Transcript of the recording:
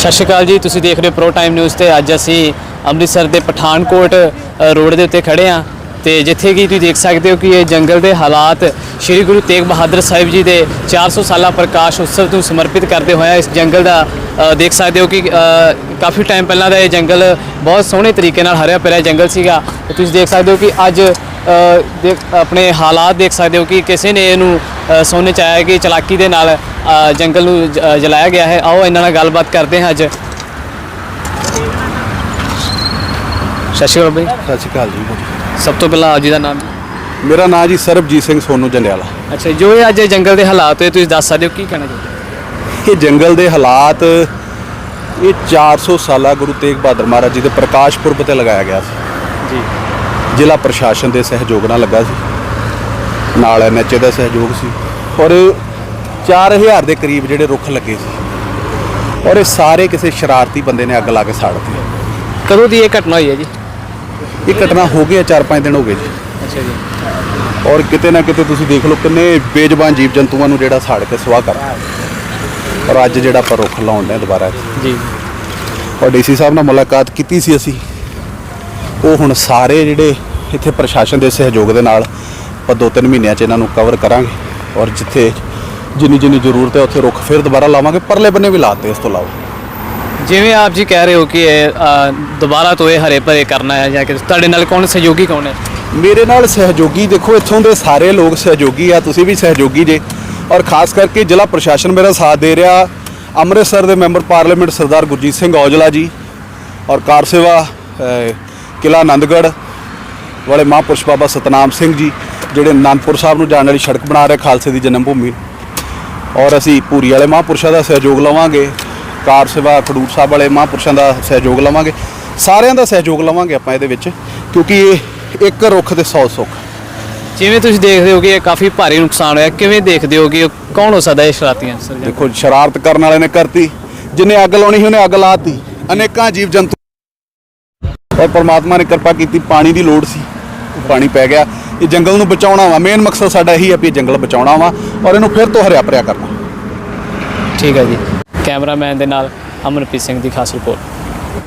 ਸਤਿ ਸ਼੍ਰੀ ਅਕਾਲ ਜੀ, ਤੁਸੀਂ ਦੇਖ ਰਹੇ ਹੋ ਪ੍ਰੋ ਟਾਈਮ ਨਿਊਜ਼ ਤੇ ਅੱਜ ਅਸੀਂ ਅੰਮ੍ਰਿਤਸਰ ਦੇ ਪਠਾਨਕੋਟ ਰੋਡ ਦੇ ਉੱਤੇ ਖੜੇ ਆ ਤੇ ਜਿੱਥੇ ਕਿ ਤੁਸੀਂ ਦੇਖ ਸਕਦੇ ਹੋ ਕਿ ਇਹ ਜੰਗਲ ਦੇ ਹਾਲਾਤ ਸ੍ਰੀ ਗੁਰੂ ਤੇਗ ਬਹਾਦਰ ਸਾਹਿਬ ਜੀ ਦੇ 400 ਸਾਲਾ ਪ੍ਰਕਾਸ਼ ਉਤਸਵ ਨੂੰ ਸਮਰਪਿਤ ਕਰਦੇ ਹੋਇਆ ਇਸ ਜੰਗਲ ਦਾ ਦੇਖ ਸਕਦੇ ਹੋ ਕਿ ਕਾਫੀ ਟਾਈਮ ਪਹਿਲਾਂ ਦਾ ਇਹ ਜੰਗਲ ਬਹੁਤ ਸੋਹਣੇ ਤਰੀਕੇ ਨਾਲ ਹਰਿਆ ਭਰਿਆ ਜੰਗਲ ਸੀਗਾ। ਤੇ ਤੁਸੀਂ ਦੇਖ ਸਕਦੇ ਹੋ ਕਿ ਅੱਜ ਦੇਖ ਆਪਣੇ ਹਾਲਾਤ ਦੇਖ ਸਕਦੇ ਹੋ ਕਿ ਕਿਸੇ ਨੇ ਇਹਨੂੰ ਸੋਨੇ ਚ ਆਇਆ ਕਿ ਚਲਾਕੀ ਦੇ ਨਾਲ ਜੰਗਲ ਨੂੰ ਜਲਾਇਆ ਗਿਆ ਹੈ। ਆਓ ਇਹਨਾਂ ਨਾਲ ਗੱਲਬਾਤ ਕਰਦੇ ਹਾਂ ਅੱਜ। ਸਤਿ ਸ਼੍ਰੀ ਅਕਾਲ ਬਈ। ਸਤਿ ਸ਼੍ਰੀ ਅਕਾਲ ਜੀ। ਸਭ ਤੋਂ ਪਹਿਲਾਂ ਆਪ ਜੀ ਦਾ ਨਾਮ? ਮੇਰਾ ਨਾਮ ਜੀ ਸਰਬਜੀਤ ਸਿੰਘ ਸੋਨੂ ਜੰਡਿਆਲਾ। ਅੱਛਾ ਜੋ ਇਹ ਅੱਜ ਜੰਗਲ ਦੇ ਹਾਲਾਤ ਹੋਏ ਤੁਸੀਂ ਦੱਸ ਸਕਦੇ ਹੋ ਕੀ ਕਹਿਣਾ ਚਾਹੁੰਦੇ ਇਹ ਜੰਗਲ ਦੇ ਹਾਲਾਤ ਇਹ 400 ਸਾਲਾ ਗੁਰੂ ਤੇਗ ਬਹਾਦਰ ਮਹਾਰਾਜ ਜੀ ਦੇ ਪ੍ਰਕਾਸ਼ ਪੁਰਬ ਤੇ ਲਗਾਇਆ ਗਿਆ ਸੀ। ਜੀ। ਜ਼ਿਲ੍ਹਾ ਪ੍ਰਸ਼ਾਸਨ ਦੇ ਸਹਿਯੋਗ ਨਾਲ ਲੱਗਾ ਸੀ। ਨਾਲ ਐਨਐਚਏ ਦਾ ਸਹਿਯੋਗ ਸੀ। ਔਰ 4000 ਦੇ ਕਰੀਬ ਜਿਹੜੇ ਰੁੱਖ ਲੱਗੇ ਸੀ। ਔਰ ਇਹ ਸਾਰੇ ਕਿਸੇ ਸ਼ਰਾਰਤੀ ਬੰਦੇ ਨੇ ਅੱਗ ਲਾ ਕੇ ਸਾੜ ਦਿੱਤੇ। ਕਦੋਂ ਦੀ ਇਹ ਘਟਨਾ ਹੋਈ ਹੈ ਜੀ? ਇਹ ਘਟਨਾ ਹੋ ਗਈ 4-5 ਦਿਨ ਹੋ ਗਏ ਜੀ। ਅੱਛਾ ਜੀ। ਔਰ ਕਿਤੇ ਨਾ ਕਿਤੇ ਤੁਸੀਂ ਦੇਖ ਲਓ ਕਿੰਨੇ ਬੇਜ਼ਬਾਨ ਜੀਵ ਜੰਤੂਆਂ ਨੂੰ ਜਿਹੜਾ ਸਾੜ ਕੇ ਸਵਾਹ ਕਰ ਔਰ ਅੱਜ ਜਿਹੜਾ ਆਪਾਂ ਰੁੱਖ ਲਾਉਣ ਦੇ ਦੁਬਾਰਾ। ਜੀ। ਔਰ ਡੀਸੀ ਸਾਹਿਬ ਨਾਲ ਮੁਲਾਕਾਤ ਕੀਤੀ ਸੀ ਅਸੀਂ। ਉਹ ਹੁਣ ਸਾਰੇ ਜਿਹੜੇ ਇੱਥੇ ਪ੍ਰਸ਼ਾਸਨ ਦੇ ਸਹਿਯੋਗ ਦੇ ਨਾਲ ਆਪਾਂ ਦੋ ਤਿੰਨ ਮਹੀਨਿਆਂ 'ਚ ਇਹਨਾਂ ਨੂੰ ਕਵਰ ਕਰਾਂਗੇ ਔਰ ਜਿੱਥੇ ਜਿੰਨੀ ਜਿੰਨੀ ਜ਼ਰੂਰਤ ਹੈ ਉੱਥੇ ਰੁੱਖ ਫਿਰ ਦੁਬਾਰਾ ਲਾਵਾਂਗੇ ਪਰਲੇ ਬੰਨੇ ਵੀ ਲਾਤੇ ਇਸ ਤੋਂ ਇਲਾਵਾ। ਜਿਵੇਂ ਆਪ ਜੀ ਕਹਿ ਰਹੇ ਹੋ ਕਿ ਇਹ ਅ, ਦੁਬਾਰਾ ਤੋਂ ਇਹ ਹਰੇ ਭਰੇ ਕਰਨਾ ਹੈ ਜਾਂ ਕਿ ਤੁਹਾਡੇ ਨਾਲ ਕੌਣ ਸਹਿਯੋਗੀ ਕੌਣ ਹੈ? ਮੇਰੇ ਨਾਲ ਸਹਿਯੋਗੀ ਦੇਖੋ ਇੱਥੋਂ ਦੇ ਸਾਰੇ ਲੋਕ ਸਹਿਯੋਗੀ ਆ ਤੁਸੀਂ ਵੀ ਸਹਿਯੋਗੀ ਜੇ। ਔਰ ਖਾਸ ਕਰਕੇ ਜ਼ਿਲ੍ਹਾ ਪ੍ਰਸ਼ਾਸਨ ਮੇਰਾ ਸਾਥ ਦੇ ਰਿਹਾ ਅੰਮ੍ਰਿਤਸਰ ਦੇ ਮੈਂਬਰ ਪਾਰਲੀਮੈਂਟ ਸਰਦਾਰ ਗੁਰਜੀਤ ਸਿੰਘ ਔਜਲਾ ਜੀ ਔਰ ਕਾਰ ਸੇਵਾ ਅਹ, ਕਿਲ੍ਹਾ ਆਨੰਦਗੜ੍ਹ ਵਾਲੇ ਮਹਾਂਪੁਰਸ਼ ਬਾਬਾ ਸਤਨਾਮ ਸਿੰਘ ਜੀ ਜਿਹੜੇ ਅਨੰਦਪੁਰ ਸਾਹਿਬ ਨੂੰ ਜਾਣ ਵਾਲੀ ਸੜਕ ਬਣਾ ਰਹੇ ਖਾਲਸੇ ਦੀ ਜਨਮ ਭੂਮੀ। ਔਰ ਅਸੀਂ ਪੂਰੀ ਵਾਲੇ ਮਹਾਂਪੁਰਸ਼ਾਂ ਦਾ ਸਹਿਯੋਗ ਲਵਾਂਗੇ ਕਾਰ ਸੇਵਾ ਖਡੂਰ ਸਾਹਿਬ ਵਾਲੇ ਮਹਾਂਪੁਰਸ਼ਾਂ ਦਾ ਸਹਿਯੋਗ ਲਵਾਂਗੇ ਸਾਰਿਆਂ ਦਾ ਸਹਿਯੋਗ ਲਵਾਂਗੇ ਆਪਾਂ ਇਹਦੇ ਵਿੱਚ ਕਿਉਂਕਿ ਇਹ ਇੱਕ ਰੁੱਖ ਤੇ 100 ਸੁੱਖ। ਜਿਵੇਂ ਤੁਸੀਂ ਦੇਖਦੇ ਹੋ ਕਿ ਇਹ ਕਾਫੀ ਭਾਰੀ ਨੁਕਸਾਨ ਹੋਇਆ ਕਿਵੇਂ ਦੇਖਦੇ ਹੋ ਕਿ ਕੌਣ ਹੋ ਸਕਦਾ ਇਹ ਸ਼ਰਾਰਤੀਆਂ? ਦੇਖੋ ਸ਼ਰਾਰਤ ਕਰਨ ਵਾਲੇ ਨੇ ਕਰਤੀ ਜਿਨੇ ਅੱਗ ਲਾਉਣੀ ਸੀ ਉਹਨੇ ਅੱਗ ਲਾਤੀ ਅਨੇਕਾਂ ਜੀਵ ਜੰਤੂ ਔਰ ਪਰਮਾਤਮਾ ਨੇ ਕਿਰਪਾ ਕੀਤੀ, ਪਾਣੀ ਦੀ ਲੋੜ ਸੀ, ਪਾਣੀ ਪੈ ਗਿਆ। ਇਹ ਜੰਗਲ ਨੂੰ ਬਚਾਉਣਾ ਵਾ ਮੇਨ ਮਕਸਦ ਸਾਡਾ ਇਹੀ ਹੈ ਵੀ ਇਹ ਜੰਗਲ ਬਚਾਉਣਾ ਵਾ ਔਰ ਇਹਨੂੰ ਫਿਰ ਤੋਂ ਹਰਿਆ ਭਰਿਆ ਕਰਨਾ। ਠੀਕ ਹੈ ਜੀ। ਕੈਮਰਾਮੈਨ ਦੇ ਨਾਲ ਅਮਨਪ੍ਰੀਤ ਸਿੰਘ ਦੀ ਖਾਸ ਰਿਪੋਰਟ।